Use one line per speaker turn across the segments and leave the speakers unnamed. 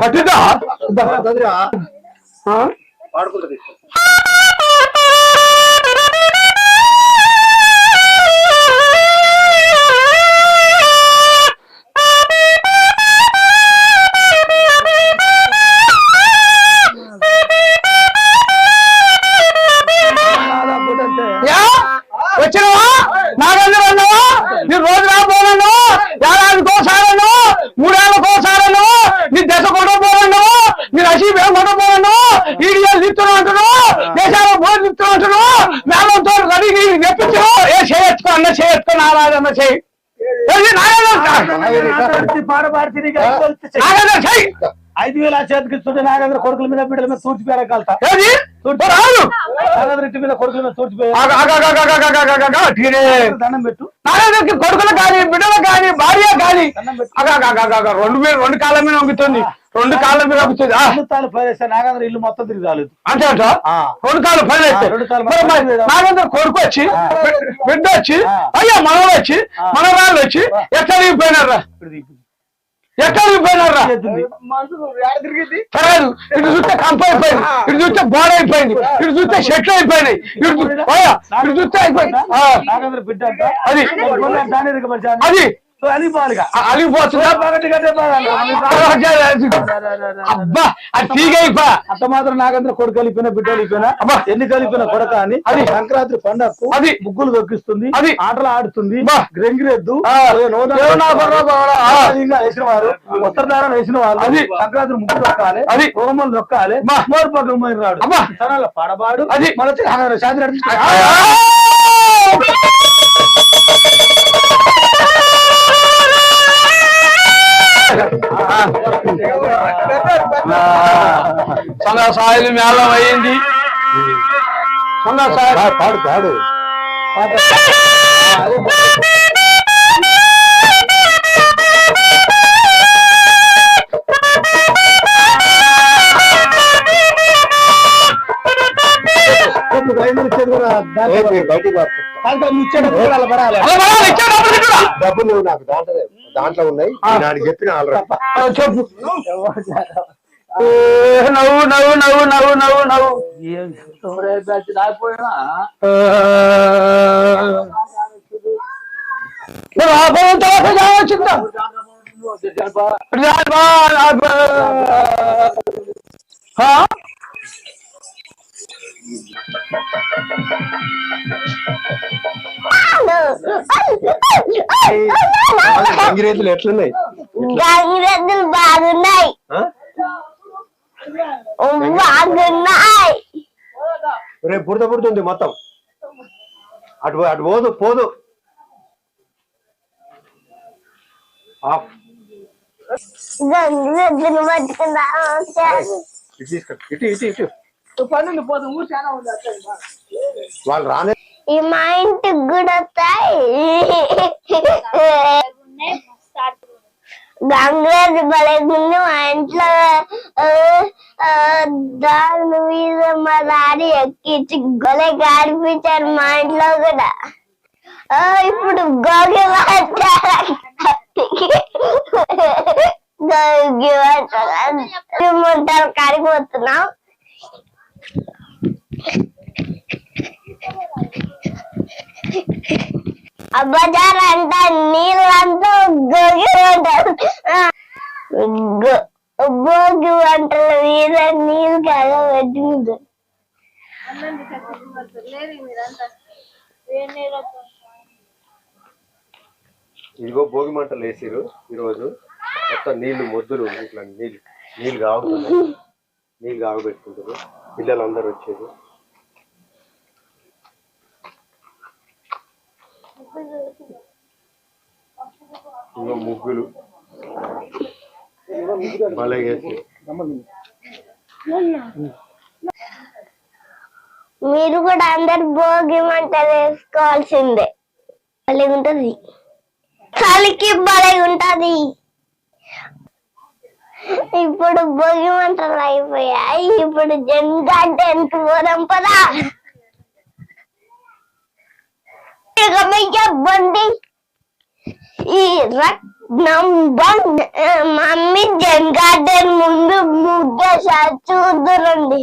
పట్టిదా వాడుకుంటుంది
ఐదు వేల చేతికి ఇస్తుంటే నాగేంద్ర కొడుకుల మీద బిడ్డల మీద తూర్చిపోయారు కలుతా మీద కొడుకుల మీద తూర్చిపోయారు
కొడుకులు కానీ బిడ్డలు కానీ భార్య కానీ రెండు మీద రెండు కాళ్ళ మీద అమ్ముతుంది రెండు కాళ్ళ మీద
అమ్ముతుంది తాళ్ళు పైలేస్తే నాగేంద్ర ఇల్లు మొత్తం తిరిగి రాలేదు
అంతే రెండు కాలు
పైలేస్తే
నాగేంద్ర కొడుకు వచ్చి బిడ్డ వచ్చి అయ్యా మనవాళ్ళు వచ్చి మనవాళ్ళు వచ్చి ఎట్లా దిగిపోయినారా ఎక్కడ పోయినారా ఇటు చూస్తే కంప అయిపోయింది. ఇటు చూస్తే బాడ అయిపోయింది. ఇటు చూస్తే షెట్లు అయిపోయినాయి. ఇటు ఇటు చూస్తే అయిపోయింది. అది. అది.
సో అది బాలుగా
ఆ, అలిగిపోతుందా
ఒకటి కట్టే బాగాలి.
అబ్బా అది తీగ అయిపో
అంత మాత్రం నాగేంద్ర కొడుకు కలిపిన బిడ్డ కలిపిన. ఎన్ని కలిపిన కొడక అని
అది.
సంక్రాంతి పండగకు
అది.
ముగ్గులు దొక్కిస్తుంది
అది.
ఆటలు ఆడుతుంది. గ్రెంగిరెద్దు. వేసిన వారు ఉత్తరదారం వేసిన వాళ్ళు
అది.
సంక్రాంతి ముగ్గులు దొక్కాలి
అది.
హోమం దొక్కాలి
అబ్బా.
మోర్పకం రాడు. తనాల పడబాడు
అది.
మన శాంతి.
సంఘ సాయలు మేళం అయింది.
పాడు పాడు.
డబ్బులు నాకు దాంట్లో దాంట్లో ఉన్నాయి. నాకు చెప్పిన ఆల్రెడీ
నవ్వు నవ్వు నవ్వు నవ్వు నవ్వు నవ్వు ఏం రాకపోయినా రాబోయే తర్వాత కావచ్చిందా
గంగిరేతులు ఎట్లున్నాయి
గంగిరేతులు బాగున్నాయి
రేపు బుడత పుడుతుంది మొత్తం. అటు అటు పోదు పోదు. వాళ్ళు
రాలేదు మా ఇంటికి కూడా గంగేది బలగుండు మా ఇంట్లో దాని మీద మా దాడి ఎక్కించి గొలె కాడిపించారు మా ఇంట్లో కూడా. ఇప్పుడు గోగి ఉంటారు కరిగిపోతున్నాం Thank ఆ బజార్ అంతా నీళ్ళంతా గోగి అంటారు గో- భోగి వంటల మీద నీళ్ళు కాగా పెట్టింది
ఇదిగో భోగి మంటలు వేసిరు ఈరోజు. మొత్తం నీళ్ళు మొద్దులు ఇట్లా నీళ్ళు నీళ్ళు కాగుతున్నాయి. నీళ్ళు కాగబెట్టుకుంటారు పిల్లలు అందరు ఇంకా ముగ్గులు.
మీరు కూడా అందరు భోగి మంట వేసుకోవాల్సిందే. భలే ఉంటది. చలికి భలే ఉంటది. ఇప్పుడు భోగి మంటలు అయిపోయాయి. ఇప్పుడు జెండా ఎంత పోదాం పదా? చెప్పండి ఈ మమ్మీ జన్ గార్డెన్ ముందు ముగ్గేసా చూద్దురండి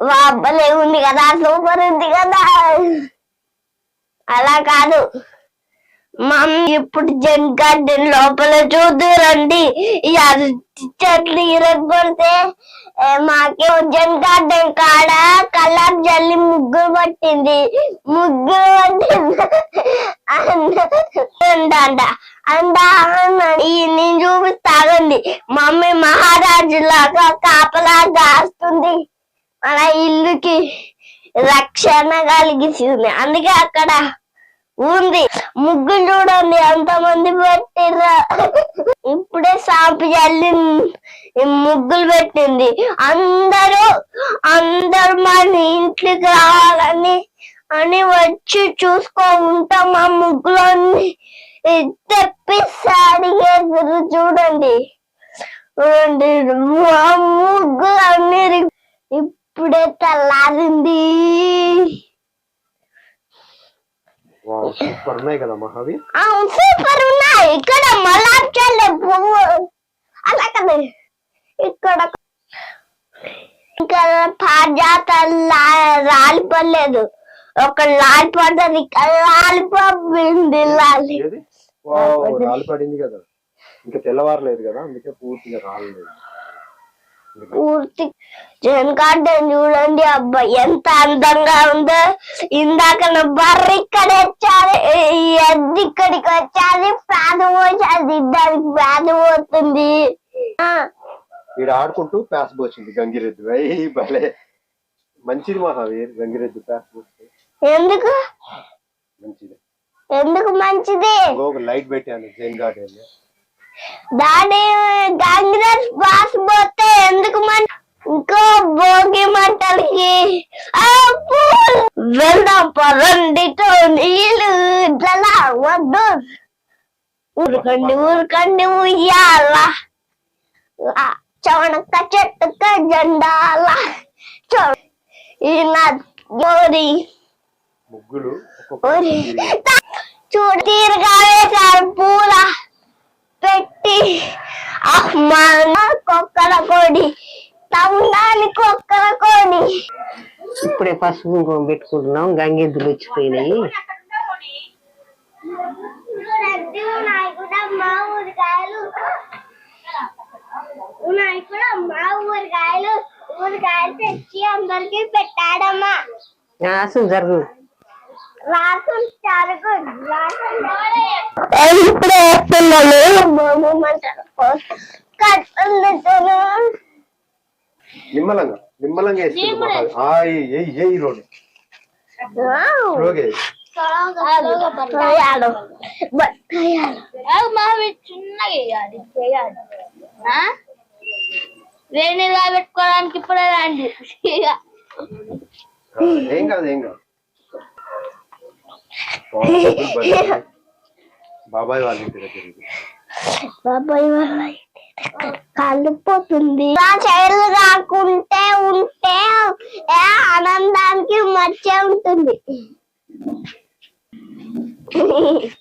వాబ్బలే ఉంది కదా సూపర్ ఉంది కదా. అలా కాదు. మమ్మీ ఇప్పుడు జన్ గార్డెన్ లోపల చూద్దురండి. అరటి చెట్లు ఇరగొడితే మాకే జన్ గార్డెన్ కాడ? కలర్ జల్లి ముగ్గురు పట్టింది. ముగ్గురు పట్టింది. అంట అంట ఈ నేను చూపిస్తాగండి మమ్మీ మహారాజు లాగా కాపలా కాస్తుంది మన ఇల్లుకి రక్షణ కలిగిస్తుంది. అందుకే అక్కడ ఉంది. ముగ్గులు చూడండి ఎంతమంది పెట్టిర్రా. ఇప్పుడే సాంపు చల్లి ముగ్గులు పెట్టింది. అందరూ అందరూ మన ఇంట్లోకి రావాలని అని వచ్చి చూసుకో ఉంటాం ఆ ముగ్గులన్నీ. తెప్పిస్తాడు చూడండి. చూడండి మా ముగ్గులు అన్ని ఇప్పుడే తెల్లారింది.
సూపర్ ఉన్నాయి కదా మహావి
అవును సూపర్ ఉన్నాయి. ఇక్కడ మలాచల్లే పువ్వు అలా కదా. ఇక్కడ ఇక్కడ పాజాత రాలిపోలేదు. ఒక ఇక్కడ లాలిపోయింది లాలి
కదా. ఇంకా తెల్లవారలేదు కదా అందుకే పూర్తిగా రాలేదు
పూర్తి. జన్ గార్డెన్ చూడండి అబ్బా ఎంత అందంగా ఉందో. ఇందాక బర్ర ఇక్కడ వచ్చారు ఎద్దు ఇక్కడికి వచ్చాది ఫ్యాన్ పోసాది దానికి ఫ్యాన్ పోతుంది. ఆ,
వీడు ఆడుకుంటూ ప్యాస్ పోచింది గంగిరెద్దు. అయ్యి భలే. మంచిది మహావీర్ గంగిరెద్దు ప్యాస్ పోస్తే.
ఎందుకు?
మంచిది.
ఎందుకు మంచిది?
ఇంకొక లైట్ పెట్టాను జైన్ గార్డెన్
దాని కాంగ్రెస్ పాస్ పోతే ఎందుకు మన ఇంకో భోగి మంటలకి. వెళ్దాం పదండితో నీళ్ళు ఇట్లా వద్దు. ఊరుకండి ఊరుకండి ఉయ్యాల. చవనక్క చెట్టుక జెండాల. ఈ నా గోరి చూడు తీరుగా వేశారు పూల. పెట్టి అమ్మ కుక్కల కోడి తమ్ముడానికి కుక్కల కోడి.
ఇప్పుడే పసుపు కుంకుమ పెట్టుకుంటున్నాం గంగెద్దులు వచ్చిపోయినాయి.
మా ఊరికాయలు ఊరికాయలు తెచ్చి అందరికి పెట్టాడమ్మా.
జరుగు.
ఇప్పుడు
నిమ్మలంగా నిమ్మలంగా ఆయ్
పెట్టుకోవడానికి ఇప్పుడే రండి.
ఏం కాదు ఏం కాదు వావ్, ముగ్గులు భలే ఉన్నాయి. బాబాయ్ వాళ్ళ ఇంటి దగ్గర.
బాబాయ్ వాళ్ళ కలిపోతుంది. నా చైర్లు రాకుంటే ఉంటే ఆనందానికి మర్చే ఉంటుంది.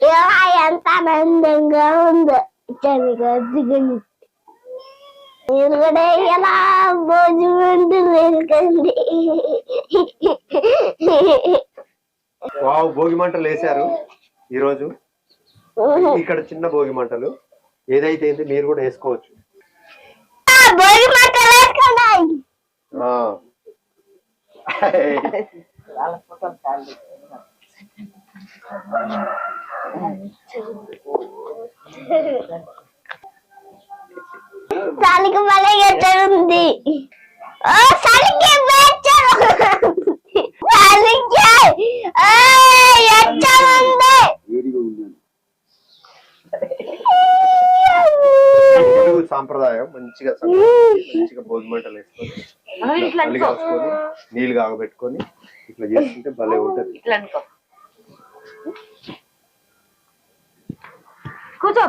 ఇలా ఎంత ఆనందంగా ఉందో. చదిగా దిగండి. మీరు కూడా ఎలా భోజనం వేసుకండి
వావ్ భోగి మంటలు వేశారు ఈ రోజు ఇక్కడ చిన్న భోగి మంటలు. ఏదైతే ఏంది మీరు కూడా వేసుకోవచ్చు.
చలికి మళ్ళీ ఎట్టడుంది ఓ వెచ్చడు చలికి ఓ, ఎచ్చడుంది
తెలుగు సాంప్రదాయం మంచిగా మంచిగా భోగి మంటలు వేసుకొని కాచుకొని నీళ్ళు కాగబెట్టుకొని ఇట్లా చేసుకుంటే భలే ఉంటది.
ఇట్లా అనుకో. కూర్చో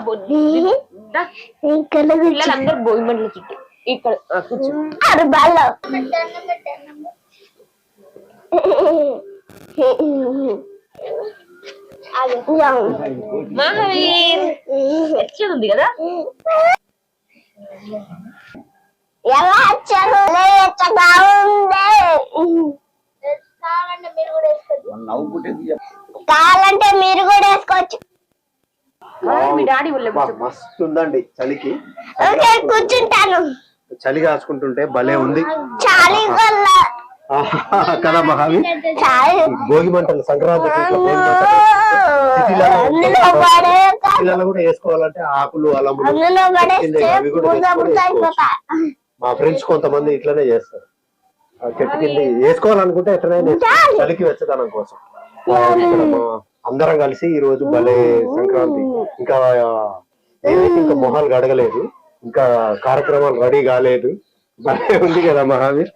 పిల్లలందరూ భోగి మంటల చుట్టూ ఇక్కడ కూర్చో. మహావీర్ ఎట్లా ఉంది కదా
ఎలా వచ్చారు
కావాలంటే మీరు కూడా
వేసుకోవచ్చు
మీ డాడీ
మస్తు ఉందండి చలికి
ఓకే కూర్చుంటాను
చలి కాచుకుంటుంటే భలే ఉంది
చాలీ వల్ల
కదా మహావి భోగి మంటలు సంక్రాంతి పిల్లలు కూడా వేసుకోవాలంటే ఆకులు అలములు మా ఫ్రెండ్స్ కొంతమంది ఇట్లనే చేస్తారు. చెట్టు కింద వేసుకోవాలనుకుంటే ఎట్లనే. చలికి వెచ్చదనం కోసం. అందరం కలిసి ఈ రోజు భలే సంక్రాంతి. ఇంకా ఏమైతే ఇంకా మొహాలు గడగలేదు ఇంకా కార్యక్రమాలు రెడీ కాలేదు భలే ఉంది కదా మహావీర్?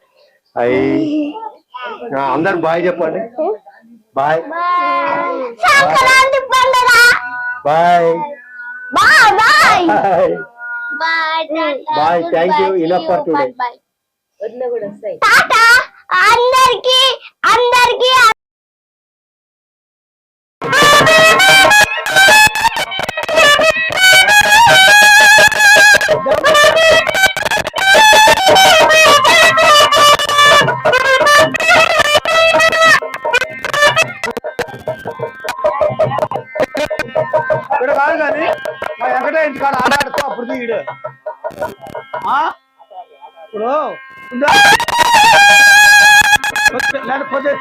అయి ఆ, అందరు బాయ్ చెప్పండి.
Bye.
Bye.
Bye. Bye.
Bye
bye
Bye. Thank you. Enough for
లేదా కొద్దిగా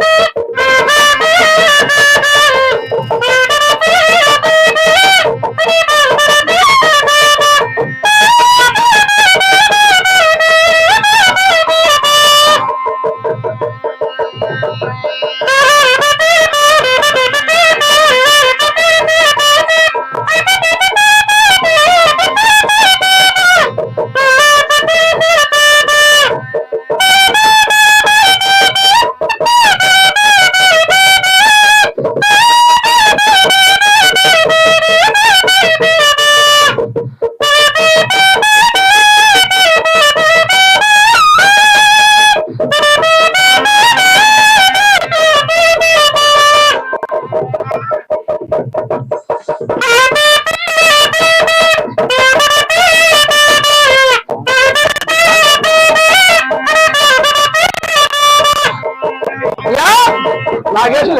నాగేశ్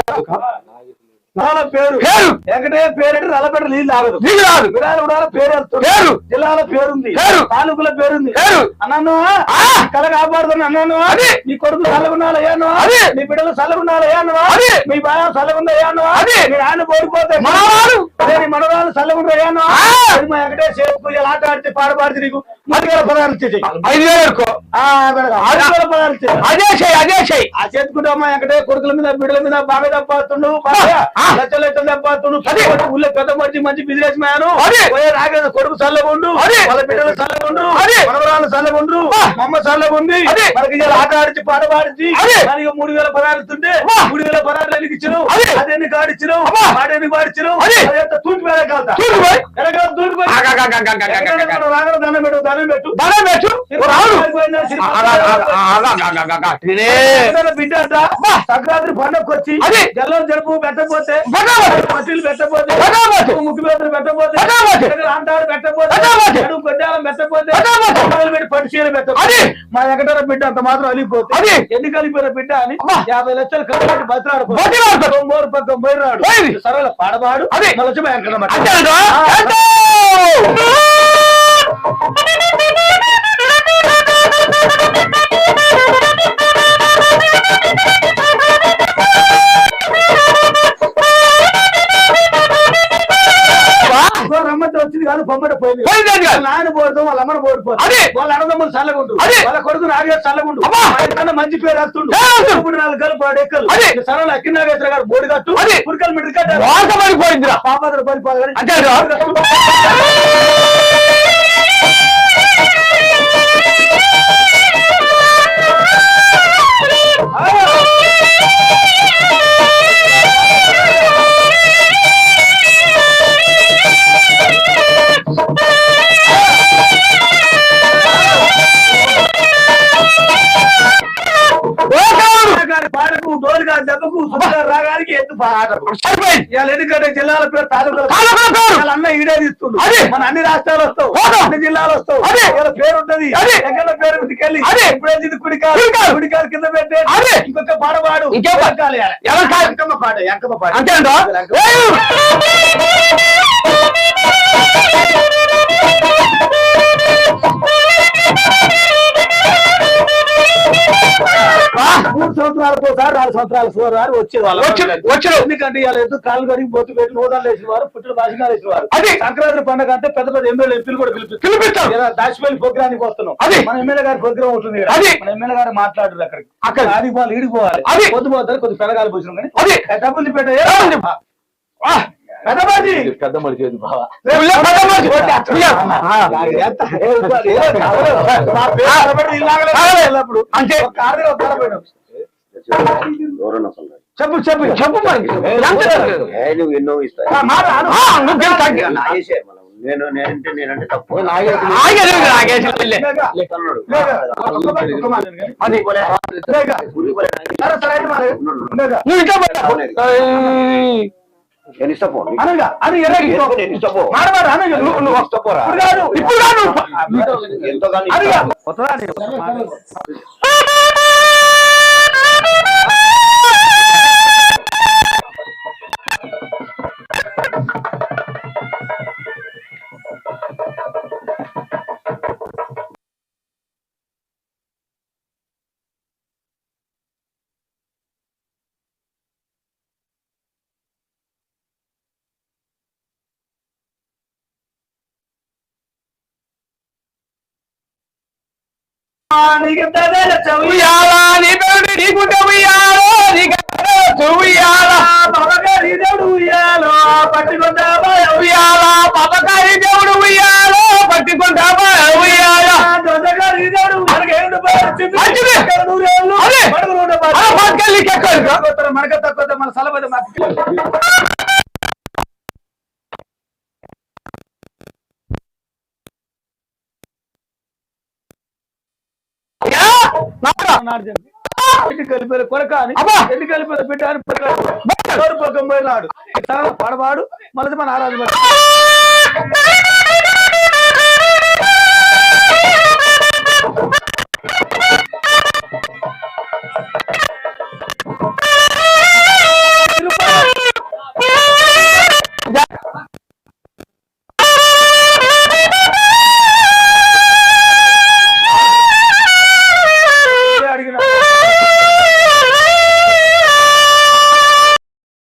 నాన్న పేరు
పేరు.
వెంకటే పేరు నీళ్ళు ఆగదు
నీకు రాదు
విరాలు కూడా పేరు.
పేరు.
జిల్లాలో పేరుంది
పేరు.
తాలూకులో పేరుంది
పేరు.
అన్నాను. కళ కాపాడుతున్నా అన్నాను
అది.
నీ కొడుకు చల్లగున్నాడు అయ్యాను
అది.
నీ బిడ్డలు చల్లగున్నాడు అయ్యాను
అది.
మీ బాగా చల్లగుంది అయ్యాను
అది.
మీ నాన్న ఓడిపోతే
మనవాడు.
నీ మనవాళ్ళు మా చేతుకు ఇలా ఆట ఆడితే పాడబాడితే నీకు వేల పదాలు ఇచ్చేసి
ఐదు వేలు అదే చెయ్యి
ఆ చేతుకుంటే అమ్మ వెంకటే కొడుకుల మీద బిడ్డల మీద బాగా
ఆ.
లక్షలు లక్షలు దెబ్బతుండు
అది.
ఊళ్ళో పెద్ద మనిషి మంచి బిజినెస్ మ్యాన్
అది.
రాగేది కొడుకు చల్లగుండు
అది.
వాళ్ళ బిడ్డలు చల్లగుండు
అది.
మనవరాలు చల్లగుండు
ఆ.
మమ్మ చల్లగుంది
అది.
మనకి ఇలా ఆట ఆడిచి పాట పాడించి
అది.
దానికి మూడు వేల పదాలు ఇస్తుంటే. మూడు పదాలు ఎందుకు ఇచ్చినావు
అది.
తూటి మీద కాల్తా దండం పెట్టు దండం పెట్టు
దండం పెట్టు.
బిడ్డ సంక్రాంతి పండగకి వచ్చి. జల్లం జరుపు పెట్టపోతే
పెట్టబోతే.
మట్టిలు పెట్టపోతే
పెట్టబోతే.
ముక్కు
పెట్టబోతే.
నడుము కొద్దాలం పెట్టపోతే
పెట్టబోతే.
మొదలు పెట్టి పట్టు చీర పెట్టపోతే
అది.
మా ఎక్కడైనా బిడ్డ అంత మాత్రం అలిగిపోతే. ఎన్ని కలిపిన బిడ్డ అని. యాభై లక్షలు ఖర్చు బతిరాడు పక్కన
పోయింది.
సరళ పాడబాడు. మళ్ళీ
అంతేనంటవా? ఎంతో!
పోయింది
కాదు.
నాయన పోడుతాం వాళ్ళ అమ్మని పోడిపోతాం
అదే.
వాళ్ళ అన్నదమ్ములు చల్లగుండు
అదే.
వాళ్ళ కొడుకు నాగేశ్వర చల్లగుండు మంచి పేరు వస్తుండు? ఇప్పుడు నాలుగు గలు పాడు ఎక్కలు
అదే.
సరళ అక్కి నాగేశ్వర గారు బోడి కట్టు. పురికలు మిడి కట్టారు పాపదర పరిపాలన
అంతేరా?
దెబ్బకు రాగానికి ఎత్తు ఎందుకంటే జిల్లాల పేరు తాలూకాల అన్న ఈడే ఇస్తుండు
అదే.
మన అన్ని రాష్ట్రాలు వస్తావు. అన్ని జిల్లాలు వస్తావు. ఇలా పేరు ఉంటది. ఎక్కడ పేరు
అదే.
ఇప్పుడే ఇది కుడికాలు.
కుడికాలు.
కింద పెట్టే. ఇంకొక పాట పాడు? ఎంకమ్మ పాట. ఎంకమ్మ పాట
అంతేంటో
మూడు సంవత్సరాలకు ఒకసారి నాలుగు సంవత్సరాలకు ఒకసారి వచ్చేది వాళ్ళ
వచ్చి- వచ్చారు.
ఎందుకంటే ఇవాళ ఎందుకు కాళ్ళు కడిగి బొత్తు పెట్టి నూదాలు వేసిన వారు పుట్టిన భాషగా వేసిన వారు
అది.
సంక్రాంతి పండుగ అంటే పెద్ద పెద్ద ఎమ్మెల్యే ఎంపీలు కూడా పిలిపిస్తారు. ఇలా దాచిపల్లి ప్రోగ్రానికి వస్తున్నాం
అది.
మన ఎమ్మెల్యే గారి ప్రోగ్రామ్ ఉంటుంది.
అది.
మన ఎమ్మెల్యే గారు మాట్లాడారు అక్కడికి
అక్కడ.
ఆడికి పోవాలి ఈడికి పోవాలి
అది.
పొద్దు పోతారు కొద్ది పెదగాలి పోసినాం కానీ
అది.
డబ్బులు పెట్ట పెద్దబాజీ
పెద్ద మనిషి బావ.
ఒక కారు పోయినాం. చెప్పు చెప్పు
చెప్పు?
నువ్వు ఎన్నో ఇస్తా
ఆ, మాట అను.
ఆ, నువ్వు గెలు తగ్గి.
నాగేసే మనం. నేను నేనంటే నేనంటే తప్పు.
ఆగేది,
నేను పో
అనగా, అని.
నేను ఇస్తా పో
మాట మాట, అనగా, నువ్వు- నువ్వు
ఇష్టపోరా?
ఇప్పుడు.
ఎంతో కానీ
ఉయ్యాల, నీ పెరటి నీకుంటే ఉయ్యాల, నీకెక్కడ ఉయ్యాల.
బావగారి దేవుడు ఉయ్యాలో, పట్టుకుందామా
ఉయ్యాల, పాపకారి దేవుడు ఉయ్యాల, పట్టుకుంటావా ఉయ్యాల.
దొంగగారి దేవుడు మనకేడు వచ్చింది.
మంచిది.
పాలు.
పట్టుకెళ్ళి.
తక్కువ మనక తక్కువ మన సలబద ఎన్ని కలిపే కొరక అని ఎన్ని కలిపే బిడ్డ పోయినాడు. పడవాడు మళ్ళీ మన ఆరాధన